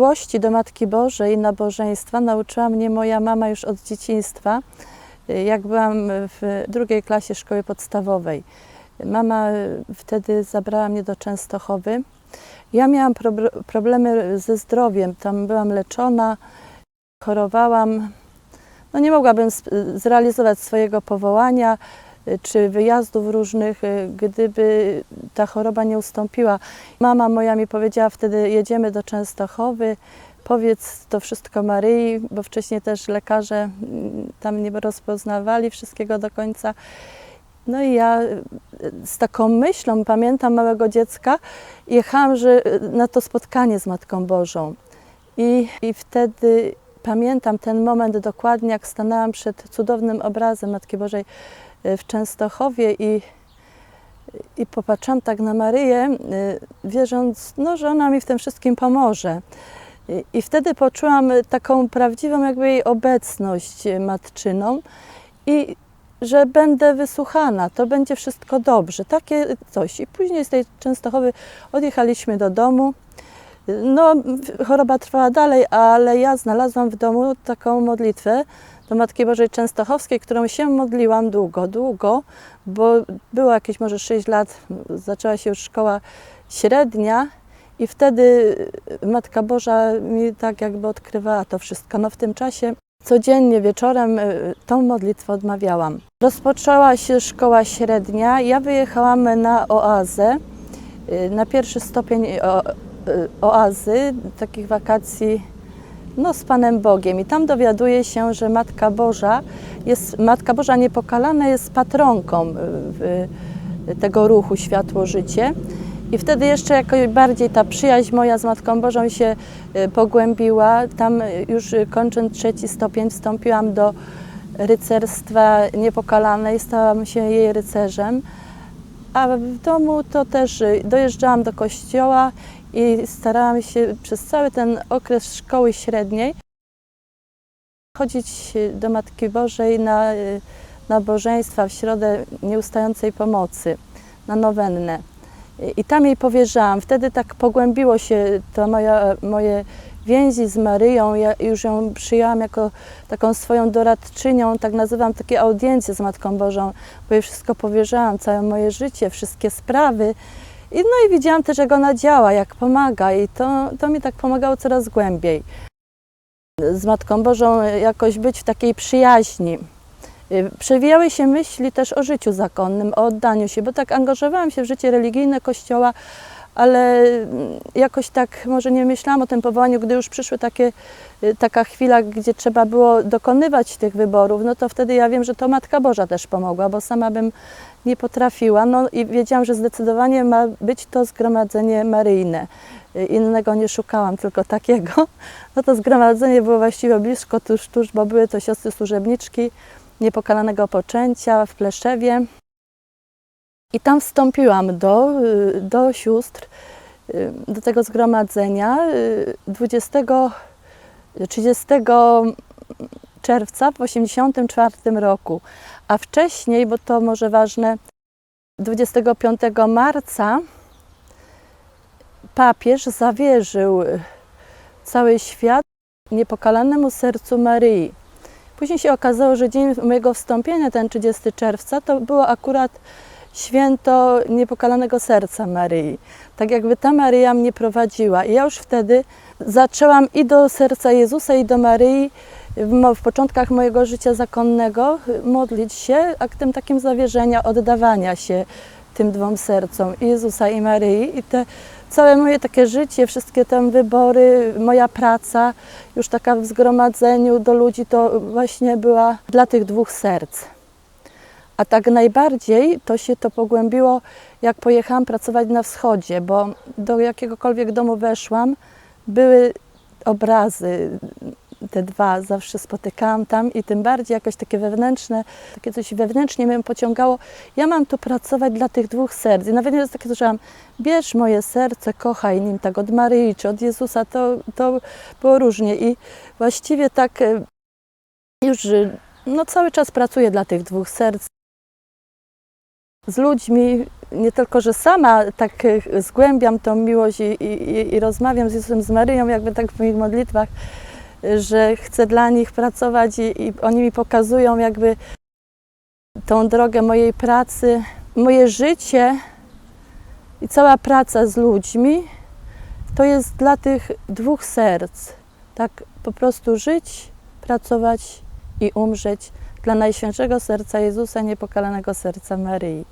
miłości do Matki Bożej i nabożeństwa nauczyła mnie moja mama już od dzieciństwa, jak byłam w drugiej klasie szkoły podstawowej. Mama wtedy zabrała mnie do Częstochowy. Ja miałam probr- problemy ze zdrowiem, tam byłam leczona, chorowałam. No nie mogłabym zrealizować swojego powołania czy wyjazdów różnych, y, gdyby ta choroba nie ustąpiła. Mama moja mi powiedziała wtedy, jedziemy do Częstochowy, powiedz to wszystko Maryi, bo wcześniej też lekarze mm, tam nie rozpoznawali wszystkiego do końca. No i ja y, z taką myślą, pamiętam małego dziecka, jechałam że, y, na to spotkanie z Matką Bożą. I, I wtedy pamiętam ten moment dokładnie, jak stanęłam przed cudownym obrazem Matki Bożej w Częstochowie i, i popatrzyłam tak na Maryję, y, wierząc, no, że ona mi w tym wszystkim pomoże. I, I wtedy poczułam taką prawdziwą jakby jej obecność y, matczyną i że będę wysłuchana, to będzie wszystko dobrze, takie coś. I później z tej Częstochowy odjechaliśmy do domu. No, choroba trwała dalej, ale ja znalazłam w domu taką modlitwę do Matki Bożej Częstochowskiej, którą się modliłam długo, długo, bo było jakieś może 6 lat, zaczęła się już szkoła średnia i wtedy Matka Boża mi tak jakby odkrywała to wszystko. No w tym czasie codziennie wieczorem y, tą modlitwę odmawiałam. Rozpoczęła się szkoła średnia, ja wyjechałam na oazę, y, na pierwszy stopień oazy, takich wakacji no, z Panem Bogiem. I tam dowiaduję się, że Matka Boża jest, Matka Boża Niepokalana jest patronką y, w, tego ruchu Światło Życie. I wtedy jeszcze jakoś bardziej ta przyjaźń moja z Matką Bożą się y, pogłębiła. Tam y, już y, kończąc trzeci stopień wstąpiłam do rycerstwa niepokalanej, stałam się jej rycerzem. A w domu to też y, dojeżdżałam do kościoła i starałam się przez cały ten okres szkoły średniej chodzić do Matki Bożej na nabożeństwa w środę nieustającej pomocy, na nowennę. I- I tam jej powierzałam. Wtedy tak pogłębiło się to moja, moje więzi z Maryją. Ja już ją przyjęłam jako taką swoją doradczynią, tak nazywam takie audiencje z Matką Bożą, bo jej wszystko powierzałam, całe moje życie, wszystkie sprawy. I, no i widziałam też, jak ona działa, jak pomaga i to, to mi tak pomagało coraz głębiej. Z Matką Bożą jakoś być w takiej przyjaźni. Y, Przewijały się myśli też o życiu zakonnym, o oddaniu się, bo tak angażowałam się w życie religijne Kościoła, ale jakoś tak może nie myślałam o tym powołaniu, gdy już przyszły takie, y, taka chwila, gdzie trzeba było dokonywać tych wyborów, no to wtedy ja wiem, że to Matka Boża też pomogła, bo sama bym nie potrafiła. No i wiedziałam, że zdecydowanie ma być to zgromadzenie maryjne. Y, Innego nie szukałam, tylko takiego. No to zgromadzenie było właściwie blisko, tuż, tuż, bo były to siostry służebniczki niepokalanego poczęcia w Pleszewie. I tam wstąpiłam do, y, do sióstr, y, do tego zgromadzenia y, 20, 30 czerwca w 1984 roku. A wcześniej, bo to może ważne, 25 marca papież zawierzył y, cały świat niepokalanemu sercu Maryi. Później się okazało, że dzień mojego wstąpienia, ten 30 czerwca, to było akurat święto niepokalanego serca Maryi. Tak jakby ta Maryja mnie prowadziła. I ja już wtedy zaczęłam i do serca Jezusa, i do Maryi w, początkach mojego życia zakonnego modlić się aktem takim zawierzenia, oddawania się tym dwom sercom, Jezusa i Maryi. I te całe moje takie życie, wszystkie te wybory, moja praca, już taka w zgromadzeniu do ludzi, to właśnie była dla tych dwóch serc. A tak najbardziej to się to pogłębiło, jak pojechałam pracować na wschodzie, bo do jakiegokolwiek domu weszłam, były obrazy, te dwa zawsze spotykałam tam i tym bardziej jakoś takie wewnętrzne, takie coś wewnętrznie mnie pociągało. Ja mam tu pracować dla tych dwóch serc. I nawet nie jest takie, że bierz moje serce, kochaj nim, tak od Maryi czy od Jezusa, to, to było różnie. I właściwie tak e, już no, cały czas pracuję dla tych dwóch serc. Z ludźmi nie tylko, że sama tak e, zgłębiam tą miłość i, i, i rozmawiam z Jezusem, z Maryją, jakby tak w moich modlitwach, że chcę dla nich pracować i, i oni mi pokazują jakby tą drogę mojej pracy, moje życie i cała praca z ludźmi to jest dla tych dwóch serc. Tak po prostu żyć, pracować i umrzeć dla Najświętszego Serca Jezusa, niepokalanego Serca Maryi.